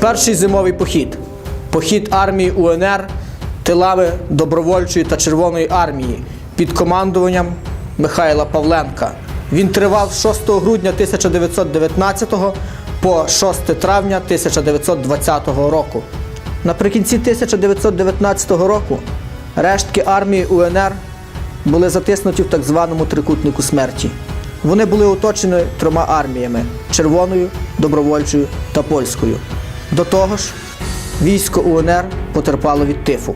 Перший зимовий похід. Похід армії УНР тилами добровольчої та Червоної армії під командуванням Михайла Павленка. Він тривав з 6 грудня 1919 по 6 травня 1920 року. Наприкінці 1919 року рештки армії УНР були затиснуті в так званому трикутнику смерті. Вони були оточені трьома арміями червоною, добровольчою та польською. До того ж, військо УНР потерпало від тифу.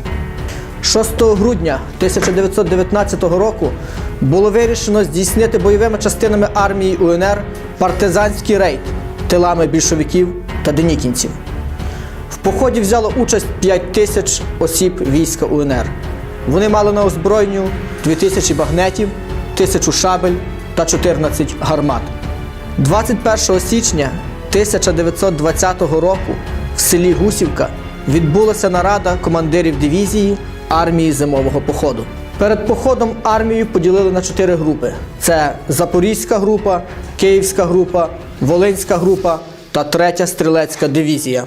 6 грудня 1919 року було вирішено здійснити бойовими частинами армії УНР партизанський рейд тилами більшовиків та денікінців. В поході взяло участь 5 тисяч осіб війська УНР. Вони мали на озброєнню 2000 багнетів, 1000 шабель та 14 гармат. 21 січня 1920 року в селі Гусівка відбулася нарада командирів дивізії армії зимового походу. Перед походом армію поділили на чотири групи: це Запорізька група, Київська група, Волинська група та третя стрілецька дивізія.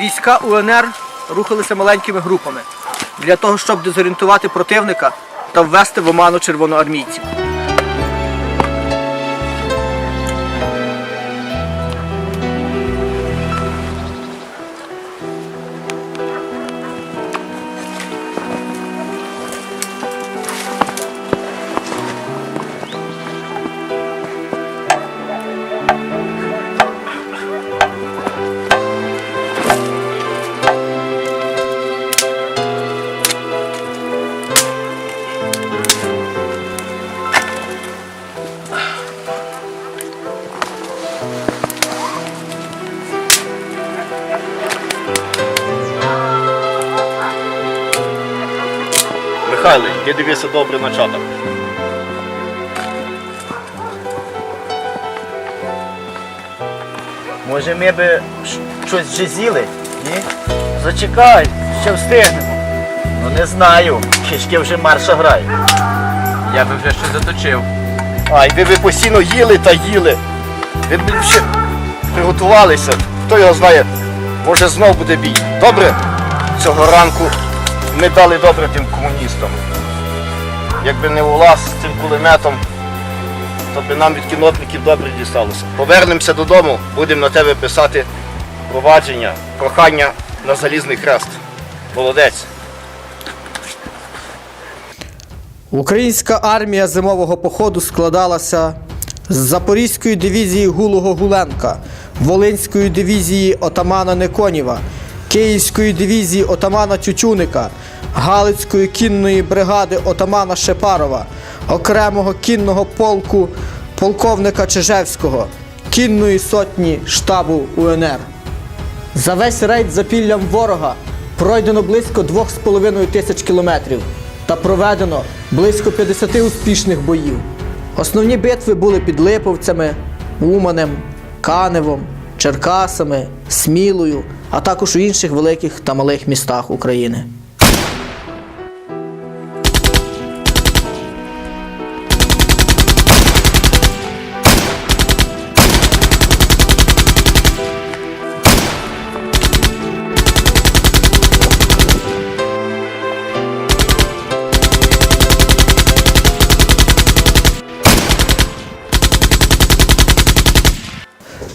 Війська УНР рухалися маленькими групами для того, щоб дезорієнтувати противника та ввести в оману червоноармійців. Михайло, ти дивися добре на чатах. Може ми би щось вже з'їли? Ні? Зачекай, ще встигнемо. Ну не знаю, кишки вже марша грають. Я би вже щось заточив. Ай, ви, ви постійно їли та їли. Ви б ще приготувалися. Хто його знає, може знов буде бій. Добре? Цього ранку ми дали добре тим комуністам. Якби не улас з цим кулеметом, то би нам від кінотників добре дісталося. Повернемося додому, будемо на тебе писати провадження, прохання на залізний хрест. Молодець. Українська армія зимового походу складалася з Запорізької дивізії Гулого Гуленка, Волинської дивізії отамана Неконіва, Київської дивізії отамана Тютюника, Галицької кінної бригади отамана Шепарова, окремого кінного полку полковника Чижевського, кінної сотні штабу УНР. За весь рейд запіллям ворога пройдено близько 2,5 тисяч кілометрів та проведено близько 50 успішних боїв. Основні битви були під Липовцями, Уманем, Каневом, Черкасами, Смілою, а також у інших великих та малих містах України.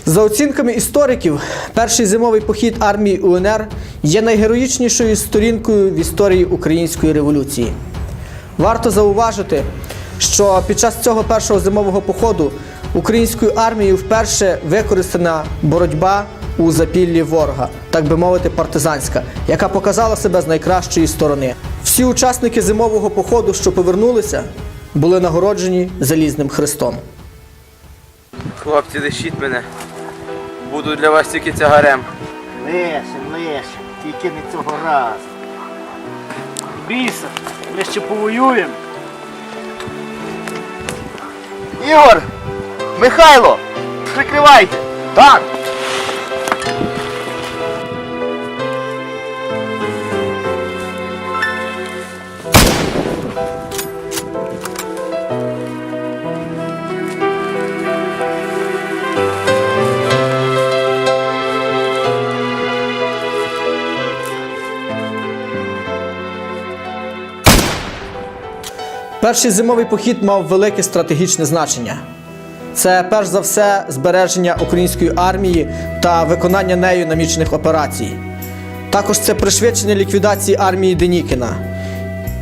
За оцінками істориків, перший зимовий похід армії УНР є найгероїчнішою сторінкою в історії української революції. Варто зауважити, що під час цього першого зимового походу українською армією вперше використана боротьба у запіллі ворога, так би мовити, партизанська, яка показала себе з найкращої сторони. Всі учасники зимового походу, що повернулися, були нагороджені залізним хрестом. Хлопці, лишіть мене. Буду для вас тільки тягарем. Леше, лише, тільки не цього разу. Біса, ми ще повоюємо. Ігор! Михайло! Прикривайте! Так! Перший зимовий похід мав велике стратегічне значення. Це перш за все збереження української армії та виконання нею намічених операцій. Також це пришвидшення ліквідації армії Денікіна.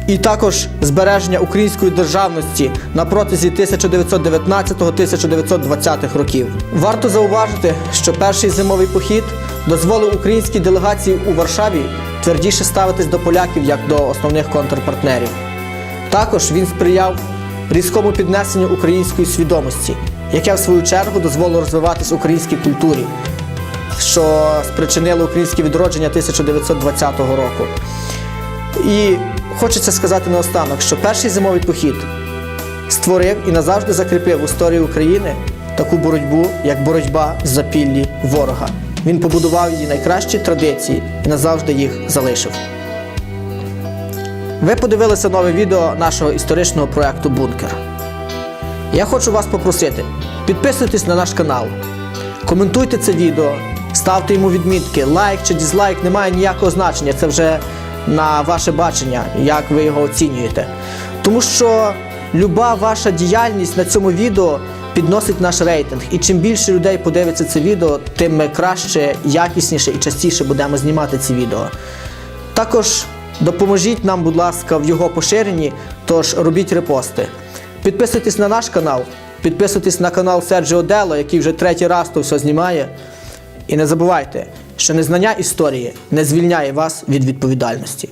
І також збереження української державності на протязі 1919-1920 років. Варто зауважити, що перший зимовий похід дозволив українській делегації у Варшаві твердіше ставитись до поляків як до основних контрпартнерів. Також він сприяв різкому піднесенню української свідомості, яке в свою чергу дозволило розвиватись українській культурі, що спричинило українське відродження 1920 року. І хочеться сказати наостанок, що перший зимовий похід створив і назавжди закріпив в історії України таку боротьбу, як боротьба з запіллі ворога. Він побудував її найкращі традиції і назавжди їх залишив. Ви подивилися нове відео нашого історичного проєкту Бункер. Я хочу вас попросити, підписуйтесь на наш канал, коментуйте це відео, ставте йому відмітки, лайк чи дізлайк не має ніякого значення. Це вже на ваше бачення, як ви його оцінюєте. Тому що люба ваша діяльність на цьому відео підносить наш рейтинг. І чим більше людей подивиться це відео, тим ми краще, якісніше і частіше будемо знімати ці відео. Також допоможіть нам, будь ласка, в його поширенні, тож робіть репости. Підписуйтесь на наш канал, підписуйтесь на канал Серджіо Дело, який вже третій раз то все знімає. І не забувайте, що незнання історії не звільняє вас від відповідальності.